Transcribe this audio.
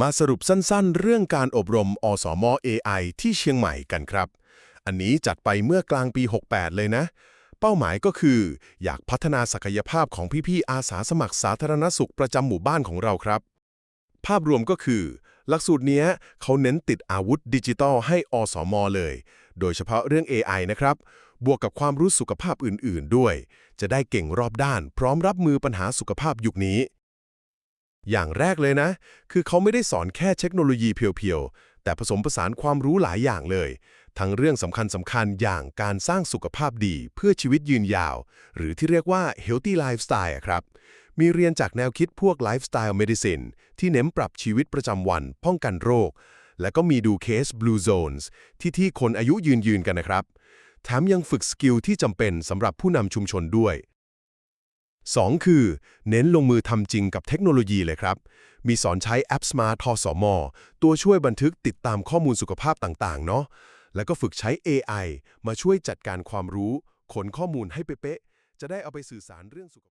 มาสรุปสั้นๆ เรื่องการอบรมอสม AI ที่เชียงใหม่กันครับ อันนี้จัดไปเมื่อกลางปี 68 เลยนะ เป้าหมายก็คือ อยากพัฒนาศักยภาพของพี่ๆอาสาสมัครสาธารณสุขประจำหมู่บ้านของเราครับ ภาพรวมก็คือ หลักสูตรนี้เขาเน้นติดอาวุธดิจิตอลให้อสม เลย โดยเฉพาะเรื่อง AI นะครับ บวกกับความรู้สุขภาพอื่นๆ ด้วย จะได้เก่งรอบด้าน พร้อมรับมือปัญหาสุขภาพยุคนี้ อย่างแรกเลยนะ คือเขาไม่ได้สอนแค่เทคโนโลยีเพียวๆ แต่ผสมผสานความรู้หลายอย่างเลย ทั้งเรื่องสำคัญสำคัญๆอย่างการสร้างสุขภาพดีเพื่อชีวิตยืนยาว หรือที่เรียกว่า healthy lifestyle ครับ มีเรียนจากแนวคิดพวก lifestyle medicine ที่เน้นปรับชีวิตประจำวัน ป้องกันโรค และก็มีดูเคส blue zones ที่ที่คนอายุยืนยืนๆกันนะครับ แถมยังฝึกสกิลที่จำเป็นสำหรับผู้นำชุมชนด้วย 2 คือ เน้นลงมือทำจริงกับเทคโนโลยีเลยครับ มีสอนใช้แอป Smart ทสม ตัวช่วยบันทึกติดตามข้อมูลสุขภาพต่าง ๆ เนาะ แล้วก็ฝึกใช้ AI มาช่วยจัดการความรู้ ขนข้อมูลให้เป๊ะๆจะได้เอาไปสื่อสารเรื่องสุขภาพ